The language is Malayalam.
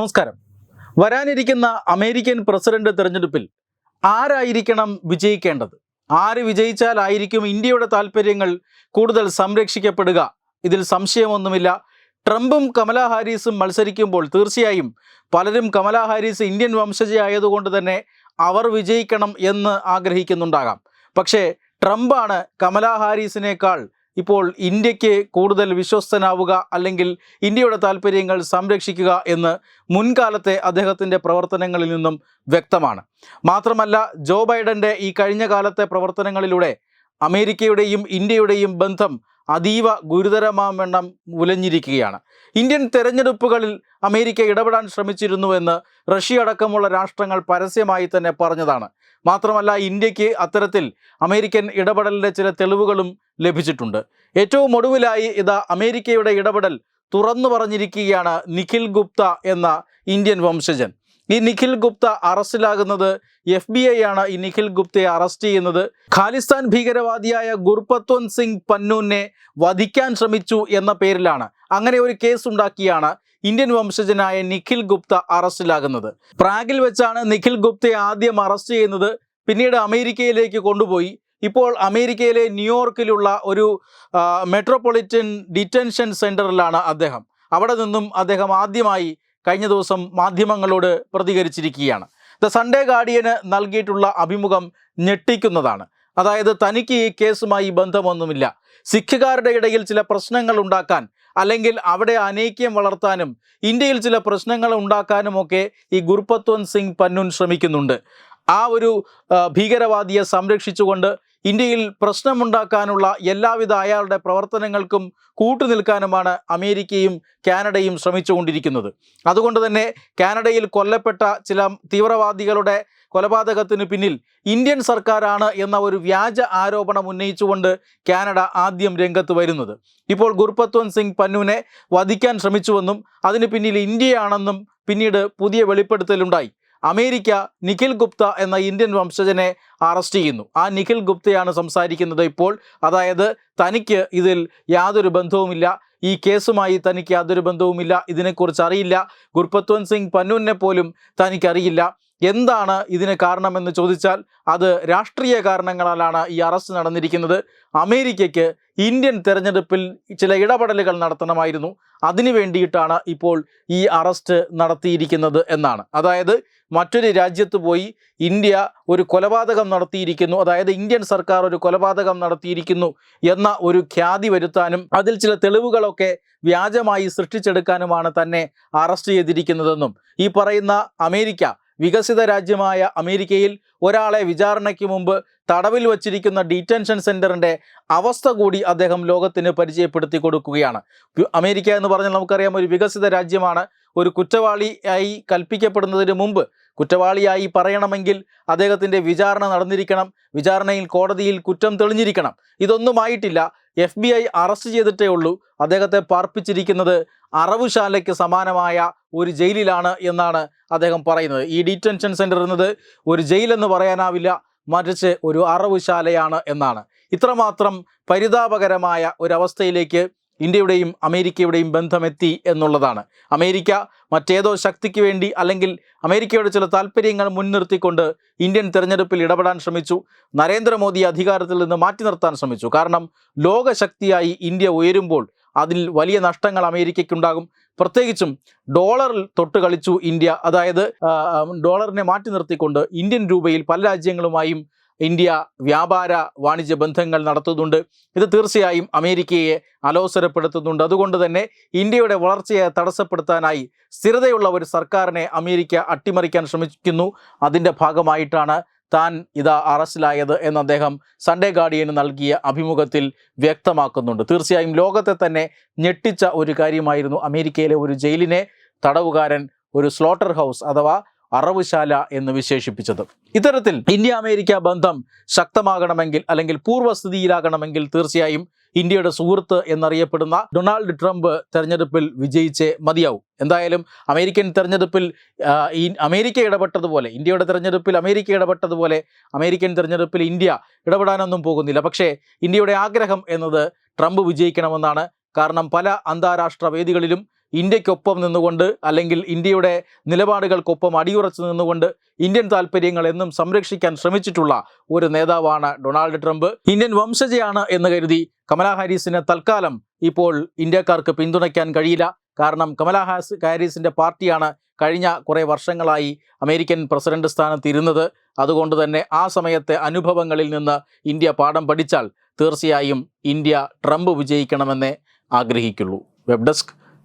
നമസ്കാരം വരാനിരിക്കുന്ന അമേരിക്കൻ പ്രസിഡന്റ് തെരഞ്ഞെടുപ്പിൽ ആരായിരിക്കണം വിജയിക്കേണ്ടത് ആര് വിജയിച്ചാലായിരിക്കും ഇന്ത്യയുടെ താല്പര്യങ്ങൾ കൂടുതൽ സംരക്ഷിക്കപ്പെടുക ഇതിൽ സംശയമൊന്നുമില്ല ട്രംപും കമലാ ഹാരിസും മത്സരിക്കുമ്പോൾ തീർച്ചയായും പലരും കമലാ ഹാരിസ് ഇന്ത്യൻ വംശജയായതുകൊണ്ട് തന്നെ അവർ വിജയിക്കണം എന്ന് ആഗ്രഹിക്കുന്നുണ്ടാകാം പക്ഷേ ട്രംപാണ് കമലാ ഹാരിസിനേക്കാൾ ഇപ്പോൾ ഇന്ത്യക്ക് കൂടുതൽ വിശ്വസ്തനാവുക അല്ലെങ്കിൽ ഇന്ത്യയുടെ താല്പര്യങ്ങൾ സംരക്ഷിക്കുക എന്ന് മുൻകാലത്തെ അദ്ദേഹത്തിൻ്റെ പ്രവർത്തനങ്ങളിൽ നിന്നും വ്യക്തമാണ് മാത്രമല്ല ജോ ബൈഡൻ്റെ ഈ കഴിഞ്ഞ കാലത്തെ പ്രവർത്തനങ്ങളിലൂടെ അമേരിക്കയുടെയും ഇന്ത്യയുടെയും ബന്ധം അതീവ ഗുരുതരമാവണ്ണം ഉലഞ്ഞിരിക്കുകയാണ് ഇന്ത്യൻ തെരഞ്ഞെടുപ്പുകളിൽ അമേരിക്ക ഇടപെടാൻ ശ്രമിച്ചിരുന്നുവെന്ന് റഷ്യ അടക്കമുള്ള രാഷ്ട്രങ്ങൾ പരസ്യമായി തന്നെ പറഞ്ഞതാണ് മാത്രമല്ല ഇന്ത്യക്ക് അത്തരത്തിൽ അമേരിക്കൻ ഇടപെടലിൻ്റെ ചില തെളിവുകളും ലഭിച്ചിട്ടുണ്ട് ഏറ്റവും ഒടുവിലായി ഇതാ അമേരിക്കയുടെ ഇടപെടൽ തുറന്നു പറഞ്ഞിരിക്കുകയാണ് നിഖിൽ ഗുപ്ത എന്ന ഇന്ത്യൻ വംശജൻ ഈ നിഖിൽ ഗുപ്ത അറസ്റ്റിലാകുന്നത് എഫ് ബി ഐ ആണ് ഈ നിഖിൽ ഗുപ്തയെ അറസ്റ്റ് ചെയ്യുന്നത് ഖാലിസ്ഥാൻ ഭീകരവാദിയായ ഗുർപത്വൻ സിംഗ് പന്നൂനെ വധിക്കാൻ ശ്രമിച്ചു എന്ന പേരിലാണ് അങ്ങനെ ഒരു കേസ് ഉണ്ടാക്കിയാണ് ഇന്ത്യൻ വംശജനായ നിഖിൽ ഗുപ്ത അറസ്റ്റിലാകുന്നത് പ്രാഗിൽ വെച്ചാണ് നിഖിൽ ഗുപ്തയെ ആദ്യം അറസ്റ്റ് ചെയ്യുന്നത് പിന്നീട് അമേരിക്കയിലേക്ക് കൊണ്ടുപോയി ഇപ്പോൾ അമേരിക്കയിലെ ന്യൂയോർക്കിലുള്ള ഒരു മെട്രോപൊളിറ്റൻ ഡിറ്റൻഷൻ സെൻറ്ററിലാണ് അദ്ദേഹം അവിടെ നിന്നും അദ്ദേഹം ആദ്യമായി കഴിഞ്ഞ ദിവസം മാധ്യമങ്ങളോട് പ്രതികരിച്ചിരിക്കുകയാണ് ദ സൺഡേ ഗാർഡിയന് നൽകിയിട്ടുള്ള അഭിമുഖം ഞെട്ടിക്കുന്നതാണ് അതായത് തനിക്ക് ഈ കേസുമായി ബന്ധമൊന്നുമില്ല സിഖുകാരുടെ ഇടയിൽ ചില പ്രശ്നങ്ങൾ ഉണ്ടാക്കാൻ അല്ലെങ്കിൽ അവിടെ അനൈക്യം വളർത്താനും ഇന്ത്യയിൽ ചില പ്രശ്നങ്ങൾ ഉണ്ടാക്കാനുമൊക്കെ ഈ ഗുർപത്വൻ സിംഗ് പന്നുൻ ശ്രമിക്കുന്നുണ്ട് ആ ഒരു ഭീകരവാദിയെ സംരക്ഷിച്ചുകൊണ്ട് ഇന്ത്യയിൽ പ്രശ്നമുണ്ടാക്കാനുള്ള എല്ലാവിധ അയാളുടെ പ്രവർത്തനങ്ങൾക്കും കൂട്ടുനിൽക്കാനുമാണ് അമേരിക്കയും കാനഡയും ശ്രമിച്ചുകൊണ്ടിരിക്കുന്നത് അതുകൊണ്ട് തന്നെ കാനഡയിൽ കൊല്ലപ്പെട്ട ചില തീവ്രവാദികളുടെ കൊലപാതകത്തിന് പിന്നിൽ ഇന്ത്യൻ സർക്കാരാണ് എന്ന ഒരു വ്യാജ ആരോപണം ഉന്നയിച്ചുകൊണ്ട് കാനഡ ആദ്യം രംഗത്ത് വരുന്നത് ഇപ്പോൾ ഗുർപത്വൻ സിംഗ് പന്നുവിനെ വധിക്കാൻ ശ്രമിച്ചുവെന്നും അതിന് പിന്നിൽ ഇന്ത്യയാണെന്നും പിന്നീട് പുതിയ വെളിപ്പെടുത്തലുണ്ടായി അമേരിക്ക നിഖിൽ ഗുപ്ത എന്ന ഇന്ത്യൻ വംശജനെ അറസ്റ്റ് ചെയ്യുന്നു ആ നിഖിൽ ഗുപ്തയാണ് സംസാരിക്കുന്നത് ഇപ്പോൾ അതായത് തനിക്ക് ഇതിൽ യാതൊരു ബന്ധവുമില്ല ഈ കേസുമായി തനിക്ക് യാതൊരു ബന്ധവുമില്ല ഇതിനെക്കുറിച്ച് അറിയില്ല ഗുർപത്വൻ സിംഗ് പന്നൂനെ പോലും തനിക്കറിയില്ല എന്താണ് ഇതിന് കാരണമെന്ന് ചോദിച്ചാൽ അത് രാഷ്ട്രീയ കാരണങ്ങളാലാണ് ഈ അറസ്റ്റ് നടന്നിരിക്കുന്നത് അമേരിക്കയ്ക്ക് ഇന്ത്യൻ തെരഞ്ഞെടുപ്പിൽ ചില ഇടപെടലുകൾ നടത്തണമായിരുന്നു അതിനു വേണ്ടിയിട്ടാണ് ഇപ്പോൾ ഈ അറസ്റ്റ് നടത്തിയിരിക്കുന്നത് എന്നാണ് അതായത് മറ്റൊരു രാജ്യത്ത് പോയി ഇന്ത്യ ഒരു കൊലപാതകം നടത്തിയിരിക്കുന്നു അതായത് ഇന്ത്യൻ സർക്കാർ ഒരു കൊലപാതകം നടത്തിയിരിക്കുന്നു എന്ന ഒരു ഖ്യാതി വരുത്താനും അതിൽ ചില തെളിവുകളൊക്കെ വ്യാജമായി സൃഷ്ടിച്ചെടുക്കാനുമാണ് തന്നെ അറസ്റ്റ് ചെയ്തിരിക്കുന്നതെന്നും ഈ പറയുന്ന അമേരിക്ക വികസിത രാജ്യമായ അമേരിക്കയിൽ ഒരാളെ വിചാരണയ്ക്ക് മുമ്പ് തടവിൽ വച്ചിരിക്കുന്ന ഡീറ്റൻഷൻ സെൻറ്ററിൻ്റെ അവസ്ഥ കൂടി അദ്ദേഹം ലോകത്തിന് പരിചയപ്പെടുത്തി കൊടുക്കുകയാണ് അമേരിക്ക എന്ന് പറഞ്ഞാൽ നമുക്കറിയാം ഒരു വികസിത രാജ്യമാണ് ഒരു കുറ്റവാളിയായി കൽപ്പിക്കപ്പെടുന്നതിന് മുമ്പ് കുറ്റവാളിയായി പറയണമെങ്കിൽ അദ്ദേഹത്തിൻ്റെ വിചാരണ നടന്നിരിക്കണം വിചാരണയിൽ കോടതിയിൽ കുറ്റം തെളിഞ്ഞിരിക്കണം ഇതൊന്നുമായിട്ടില്ല എഫ് ബി ഐ അറസ്റ്റ് ചെയ്തിട്ടേ ഉള്ളൂ അദ്ദേഹത്തെ പാർപ്പിച്ചിരിക്കുന്നത് അറവുശാലയ്ക്ക് സമാനമായ ഒരു ജയിലിലാണ് എന്നാണ് അദ്ദേഹം പറയുന്നത് ഈ ഡീറ്റൻഷൻ സെൻ്റർ എന്നത് ഒരു ജയിലെന്ന് പറയാനാവില്ല മറിച്ച് ഒരു അറവുശാലയാണ് എന്നാണ് ഇത്രമാത്രം പരിതാപകരമായ ഒരവസ്ഥയിലേക്ക് ഇന്ത്യയുടെയും അമേരിക്കയുടെയും ബന്ധമെത്തി എന്നുള്ളതാണ് അമേരിക്ക മറ്റേതോ ശക്തിക്ക് വേണ്ടി അല്ലെങ്കിൽ അമേരിക്കയുടെ ചില താല്പര്യങ്ങൾ മുൻനിർത്തിക്കൊണ്ട് ഇന്ത്യൻ തെരഞ്ഞെടുപ്പിൽ ഇടപെടാൻ ശ്രമിച്ചു നരേന്ദ്രമോദി അധികാരത്തിൽ നിന്ന് മാറ്റി നിർത്താൻ ശ്രമിച്ചു കാരണം ലോകശക്തിയായി ഇന്ത്യ ഉയരുമ്പോൾ അതിൽ വലിയ നഷ്ടങ്ങൾ അമേരിക്കയ്ക്കുണ്ടാകും പ്രത്യേകിച്ചും ഡോളറിൽ തൊട്ട് കളിച്ചു ഇന്ത്യ അതായത് ഡോളറിനെ മാറ്റി നിർത്തിക്കൊണ്ട് ഇന്ത്യൻ രൂപയിൽ പല രാജ്യങ്ങളുമായും ഇന്ത്യ വ്യാപാര വാണിജ്യ ബന്ധങ്ങൾ നടത്തുന്നുണ്ട് ഇത് തീർച്ചയായും അമേരിക്കയെ അലോസരപ്പെടുത്തുന്നുണ്ട് അതുകൊണ്ട് തന്നെ ഇന്ത്യയുടെ വളർച്ചയെ തടസ്സപ്പെടുത്താനായി സ്ഥിരതയുള്ള ഒരു സർക്കാരിനെ അമേരിക്ക അട്ടിമറിക്കാൻ ശ്രമിക്കുന്നു അതിൻ്റെ ഭാഗമായിട്ടാണ് താൻ ഇതാ അറസ്റ്റിലായത് എന്ന് അദ്ദേഹം സൺഡേ ഗാർഡിയന് നൽകിയ അഭിമുഖത്തിൽ വ്യക്തമാക്കുന്നുണ്ട് തീർച്ചയായും ലോകത്തെ തന്നെ ഞെട്ടിച്ച ഒരു കാര്യമായിരുന്നു അമേരിക്കയിലെ ഒരു ജയിലിനെ തടവുകാരൻ ഒരു സ്ലോട്ടർ ഹൗസ് അഥവാ അറവുശാല എന്ന് വിശേഷിപ്പിച്ചത് ഇത്തരത്തിൽ ഇന്ത്യ അമേരിക്ക ബന്ധം ശക്തമാകണമെങ്കിൽ അല്ലെങ്കിൽ പൂർവ്വസ്ഥിതിയിലാകണമെങ്കിൽ തീർച്ചയായും ഇന്ത്യയുടെ സുഹൃത്ത് എന്നറിയപ്പെടുന്ന ഡൊണാൾഡ് ട്രംപ് തെരഞ്ഞെടുപ്പിൽ വിജയിച്ചേ മതിയാവും എന്തായാലും അമേരിക്കൻ തെരഞ്ഞെടുപ്പിൽ അമേരിക്ക ഇടപെട്ടതുപോലെ ഇന്ത്യയുടെ തെരഞ്ഞെടുപ്പിൽ അമേരിക്ക ഇടപെട്ടതുപോലെ അമേരിക്കൻ തെരഞ്ഞെടുപ്പിൽ ഇന്ത്യ ഇടപെടാനൊന്നും പോകുന്നില്ല പക്ഷേ ഇന്ത്യയുടെ ആഗ്രഹം എന്നത് ട്രംപ് വിജയിക്കണമെന്നാണ് കാരണം പല അന്താരാഷ്ട്ര വേദികളിലും ഇന്ത്യക്കൊപ്പം നിന്നുകൊണ്ട് അല്ലെങ്കിൽ ഇന്ത്യയുടെ നിലപാടുകൾക്കൊപ്പം അടിയുറച്ച് നിന്നുകൊണ്ട് ഇന്ത്യൻ താല്പര്യങ്ങൾ എന്നും സംരക്ഷിക്കാൻ ശ്രമിച്ചിട്ടുള്ള ഒരു നേതാവാണ് ഡൊണാൾഡ് ട്രംപ് ഇന്ത്യൻ വംശജയാണ് എന്ന് കരുതി കമലാ ഹാരിസിനെ തൽക്കാലം ഇപ്പോൾ ഇന്ത്യക്കാർക്ക് പിന്തുണയ്ക്കാൻ കഴിയില്ല കാരണം കമലാ ഹാസ് ഹാരിസിൻ്റെ പാർട്ടിയാണ് കഴിഞ്ഞ കുറേ വർഷങ്ങളായി അമേരിക്കൻ പ്രസിഡന്റ് സ്ഥാനത്ത് ഇരുന്നത് അതുകൊണ്ട് തന്നെ ആ സമയത്തെ അനുഭവങ്ങളിൽ നിന്ന് ഇന്ത്യ പാഠം പഠിച്ചാൽ തീർച്ചയായും ഇന്ത്യ ട്രംപ് വിജയിക്കണമെന്നേ ആഗ്രഹിക്കുള്ളൂ വെബ് ഡെസ്ക്